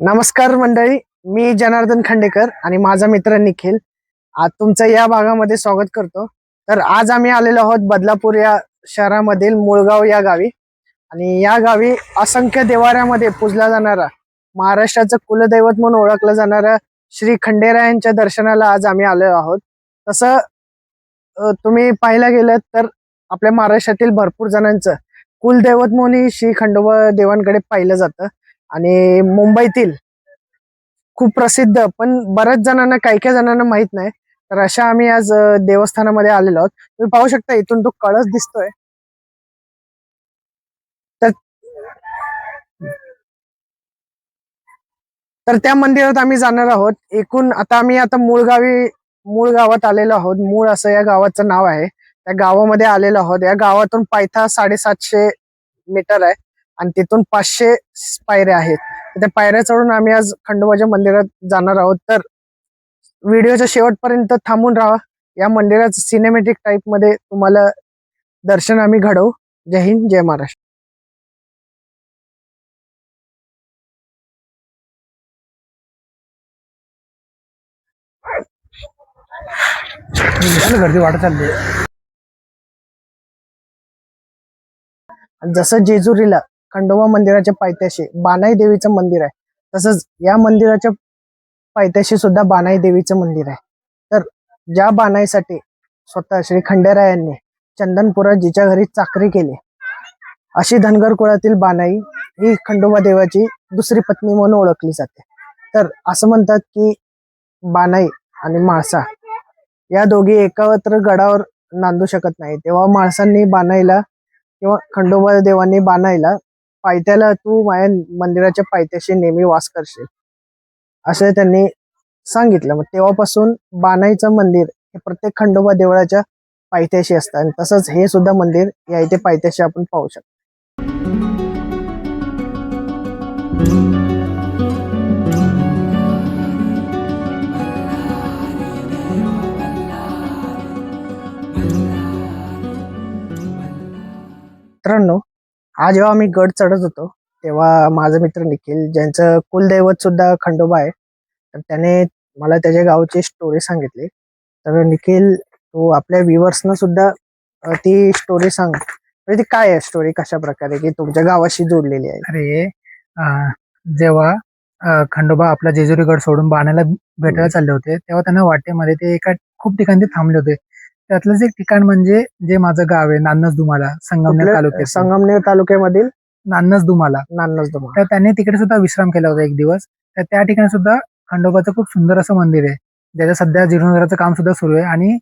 नमस्कार मंडळी मी जनार्दन खांडेकर आणि माझा मित्र निखिल. आज तुमचं या भागामध्ये स्वागत करतो. तर आज आम्ही आलेलो आहोत बदलापूर या शहरामधील मुळगाव या गावी. आणि या गावी असंख्य देवाऱ्यामध्ये पूजला जाणारा महाराष्ट्राचं कुलदैवत म्हणून ओळखलं जाणारा श्री खंडेरायांच्या दर्शनाला आज आम्ही आलो आहोत. तसं तुम्ही पाहायला गेलं तर आपल्या महाराष्ट्रातील भरपूर जणांचं कुलदैवत म्हणून श्री खंडोबा देवांकडे पाहिलं जातं. आणि मुंबईतील खूप प्रसिद्ध पण बऱ्याच जणांना काही काही जणांना माहीत नाही. तर अशा आम्ही आज देवस्थानामध्ये आलेलो आहोत. तुम्ही पाहू शकता इथून तो कळस दिसतोय. तर तर त्या मंदिरात आम्ही जाणार आहोत. एकूण आता आम्ही आता मूळ गावी मूळ गावात आलेलो आहोत. मूळ असं या गावाचं नाव आहे. त्या गावामध्ये आलेलो आहोत. या गावातून पायथा साडेसातशे मीटर आहे. आणि तिथून पाचशे पायऱ्या आहेत. त्या पायऱ्या चढून आम्ही आज खंडोबाच्या मंदिरात जाणार आहोत. तर व्हिडिओच्या शेवटपर्यंत थांबून राहा. या मंदिरात सिनेमॅटिक टाईपमध्ये तुम्हाला दर्शन आम्ही घडवू. जय हिंद जय महाराष्ट्र. गर्दी वाढत चालली. जसं जेजुरीला खंडोबा मंदिराच्या पायथ्याशी बानाई देवीचं मंदिर आहे. तसंच या मंदिराच्या पायथ्याशी सुद्धा बानाई देवीचं मंदिर आहे. तर ज्या बानाईसाठी स्वतः श्री खंडेरायांनी चंदनपुरात जिच्या घरी चाकरी केली अशी धनगर कुळातील बानाई ही खंडोबा देवाची दुसरी पत्नी म्हणून ओळखली जाते. तर असं म्हणतात की बानाई आणि माळसा या दोघी एकत्र गडावर नांदू शकत नाही तेव्हा माणसांनी बानाईला किंवा खंडोबा देवांनी बानाईला पायथ्याला तू माझ्या मंदिराच्या पायथ्याशी नेहमी वास करशील. असं त्यांनी सांगितलं. मग तेव्हापासून बानाईचं मंदिर हे प्रत्येक खंडोबा देवळाच्या पायथ्याशी असतं आणि तसंच हे सुद्धा मंदिर या इथे पायथ्याशी आपण पाहू शकतो. मित्रांनो आज जेव्हा आम्ही गड चढत होतो तेव्हा माझा मित्र निखिल ज्यांचं कुलदैवत सुद्धा खंडोबा आहे तर त्याने मला त्याच्या गावची स्टोरी सांगितली. तर निखिल तू आपल्या व्ह्युअर्सना सुद्धा ती स्टोरी सांग. म्हणजे ती काय आहे स्टोरी कशा प्रकारे? की तुमच्या गावाशी जोडलेली आहे? अरे जेव्हा खंडोबा आपला जेजुरी गड सोडून बाणाला भेटायला चालले होते तेव्हा त्यांना वाटेमध्ये ते एका खूप ठिकाणी थांबले होते. त्यातलंच एक ठिकाण म्हणजे जे माझं गाव आहे नान्नस दुमाला संगमनेर तालुक्यात संगमनेर तालुक्यामधील? नान्नस दुमाला. नान्नस दुमा तर त्यांनी तिकडे सुद्धा विश्राम केला होता एक दिवस. तर त्या ठिकाणी सुद्धा खंडोबाचं खूप सुंदर असं मंदिर आहे ज्याचं सध्या जीर्णोद्धाराचं काम सुद्धा सुरू आहे. आणि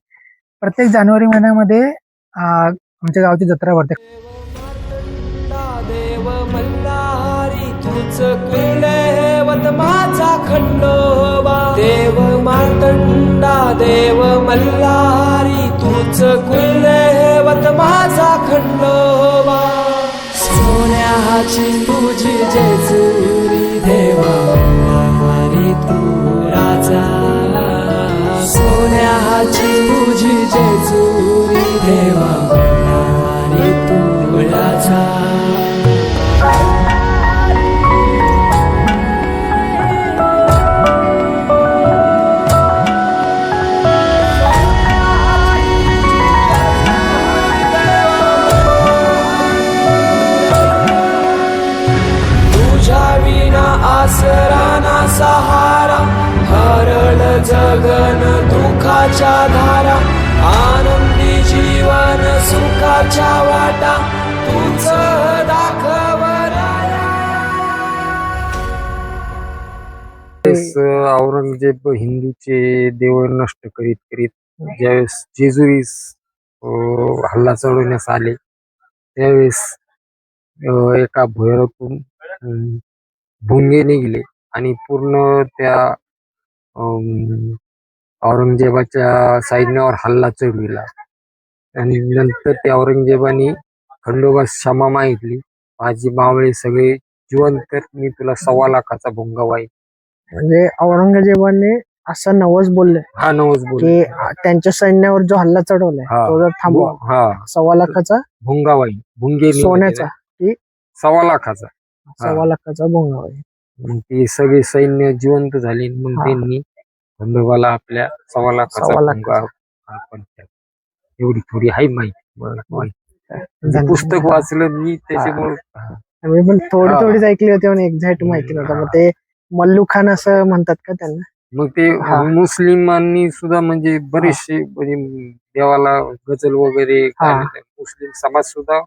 प्रत्येक जानेवारी महिन्यामध्ये अं, आमच्या गावची जत्रा भरते. देव खंडोबा. देव मार्तंडा देव मल्हारी तुझ कुलदैवत माझा खंडोबा. सोन्याची तुझी जगन दुखाच्या धारा आनंदी जीवन सुखाच्या वाटा तुझ औरंगजेब हिंदूचे देव नष्ट करीत करीत ज्यावेळेस जेजुरीस हल्ला चढवण्यास आले त्यावेळेस एका भैरवतून भुंगे निघले आणि पूर्ण त्या औरंगजेबाच्या सैन्यावर हल्ला चढविला आणि नंतर त्या औरंगजेबाने खंडोबा क्षमा मागितली. माझी मावळे सगळे जिवंत तर मी तुला सव्वा लाखाचा भुंगा वाईन. म्हणजे औरंगजेबाने असं नवस बोलले हा नवस बोल की त्यांच्या सैन्यावर जो हल्ला चढवलाय. तो जर थांबवा. हा. सव्वा लाखाचा भुंगावाई भुंगे सोन्याचा. सव्वा लाखाचा. सव्वा लाखाचा भोंगा होईल मग ते सगळे सैन्य जिवंत झाले मग हा. त्यांनी खंडोबाला आपल्या सव्वा लाखाचा सव्वा लाखाचा. भंगा अर्पण केला. एवढी थोडी आहे माहिती. म्हणजे. पुस्तक वाचलं मी त्याच्यामुळे मी पण थोडी हा. थोडीच ऐकली होती पण एक्झॅक्ट माहिती नव्हतं मग ते मल्लू खान असं म्हणतात का त्यांना मग ते हा. मुस्लिमांनी सुद्धा म्हणजे बरेचसे म्हणजे देवाला गजल वगैरे हा. मुस्लिम समाज सुद्धा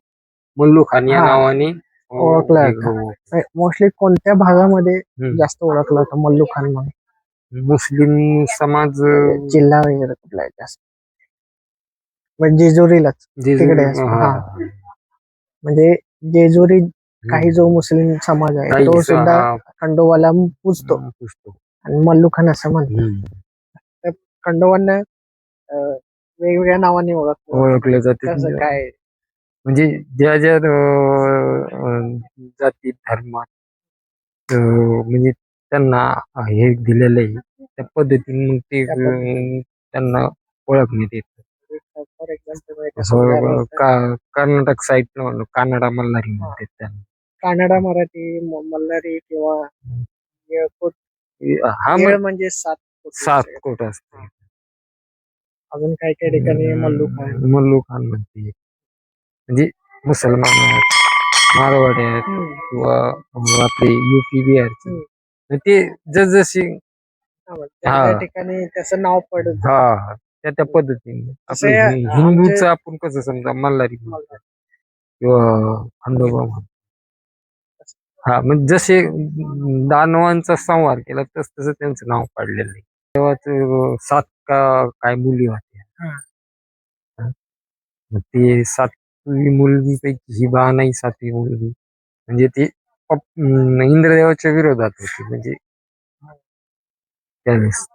मल्लू खान या हा. नावाने ओळखला जातो. मोस्टली कोणत्या भागामध्ये. जास्त ओळखलं होतं मल्लू खान म्हणून? मुस्लिम समाज जिल्हा वगैरे कुठला आहे जास्त? म्हणजे जेजुरीलाच जेजुरी- तिकडे. म्हणजे जेजुरी काही जो मुस्लिम समाज आहे तो सुद्धा खंडोबाला पूजतो. पुजतो. आणि मल्लू खान असं म्हणतो. खंडोबांना वेगवेगळ्या नावाने ओळखतो ओळखले जाते. काय? म्हणजे ज्या ज्या जाती धर्मात म्हणजे त्यांना हे दिलेलं आहे त्या पद्धतीने मग ते त्यांना ओळखण्यात येत. एक्झाम्पल का कर्नाटक साईड म्हणलं कानडा मल्हारी म्हणतात त्यांना. कानडा मराठी म- मल्हारी किंवा हा येळ मग म्हणजे सात कोटी सात. कोट असते. अजून काही काही ठिकाणी मल्लू खान. मल्लू खान म्हणते म्हणजे मुसलमान आहेत मारवाडी आहेत. किंवा आपले युपी बिहारचे. मग ते जसजशी हा, त्या हा. ठिकाणी त्याचं नाव पडत हा त्या त्या पद्धतीने. तसे आपलं हि- आमचे- हिंदूचं आपण कसं समजा मल्हारी म्हणतो किंवा खंडोबा म्हणतो हा म्हणजे जसे दानवांचा संहार केला तस तसं त्यांचं नाव पाडलेलं आहे. तेव्हा ते सात का काय मुली होत्या. हा. मग ते सातवी मुलगी पैकी ही बा नाही सातवी मुलगी. म्हणजे ती इंद्रदेवाच्या विरोधात होती. म्हणजे त्यावेळेस.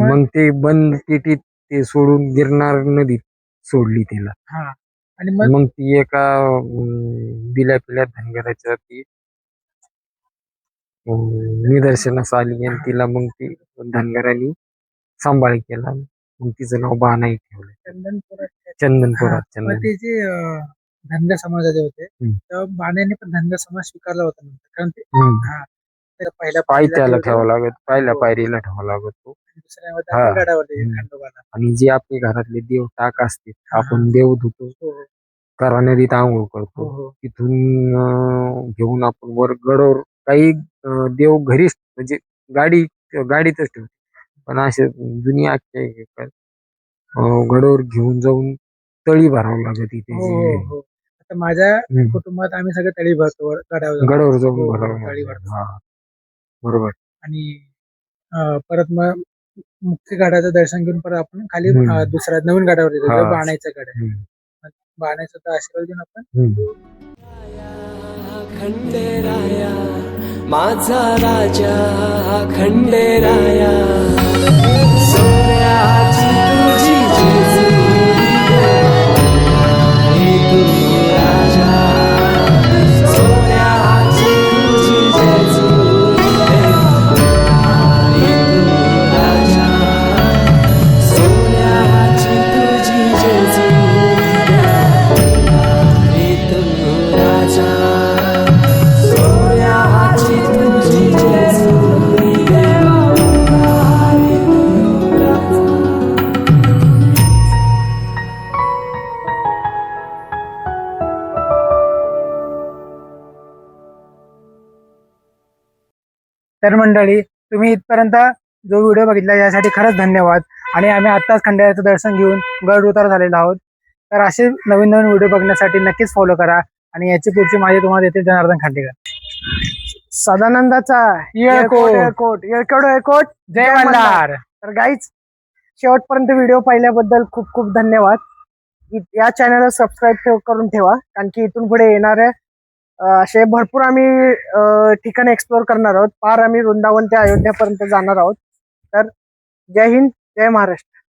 मग? ते बंद पेटीत ते सोडून गिरनार नदीत सोडली तिला. आणि मग? ती एका बिल्या पिल्या धनगराच्या ती निदर्शनास आली आणि तिला मग ती धनगरांनी सांभाळ केला. मग तिचं नाव बानाई ठेवलं चंदनपुरात चंदनपुरात चंदन ते जे अं, धनगर समाजाचे होते हम्म. तेव्हा बाण्याने पण धनगर समाज स्वीकारला होता नंतर. कारण ते हम्म. त्याला पहिल्या पाय पायरीला त्याला ठेवलं, ठेवावा लागत पहिल्या हो. पायरीला ठेवावा लागत तो. दुसऱ्या मध्ये हा. गडावरती हम्म. खंडोबाला. आणि जे आपले घरातले देव टाक असते आपण देव धुतो हो हो, आंघोळ हो करतो. हो तिथून अं, घेऊन आपण वर गडवर काही अं, देव घरीच म्हणजे गाडी गाडीतच ठेवतो. पण असे जुनी आख्या आहे का, अं, गडवर घेऊन जाऊन तळी भरावं लागत हो तिथे हो हो आता माझ्या हम्म. कुटुंबात आम्ही सगळे तळी भरतो वर- गडावर जाऊन. गडावर हो, जाऊन हो, भरावं तळी लागत. भरतो हा बरोबर आणि अं, परत मग मुख्य गडाचं दर्शन घेऊन परत आपण खाली हम्म. अं, दुसऱ्या नवीन गडावर येतो हा. जो बाणायचा गड आहे हम्म. बाणायचा तर आशीर्वाद घेऊन आपण हम्म. खंडेराया माझा राजा खंडेराया. सोन्याची तुझी जेजुरी. तर मंडळी तुम्ही इथपर्यंत जो व्हिडिओ बघितला यासाठी खरंच धन्यवाद. आणि आम्ही आत्ताच खंडाळ्याचं दर्शन घेऊन गड उतार झालेलो आहोत. तर असे नवीन नवीन व्हिडिओ बघण्यासाठी नक्कीच फॉलो करा आणि याची पुढची माहिती तुम्हाला देतील जनार्दन खांडेकर. सदानंदाचा येळकोट. येळकोट येळकोट येळकोट जय मल्हार. तर गाईच शेवटपर्यंत व्हिडिओ पाहिल्याबद्दल खूप खूप धन्यवाद. या चॅनलला सबस्क्राईब करून ठेवा कारण की इथून पुढे येणारे अं, असे भरपूर आम्ही अं, ठिकाण एक्सप्लोर करणार आहोत. पार आम्ही वृंदावन ते अयोध्यापर्यंत जाणार आहोत. तर जय हिंद जय महाराष्ट्र.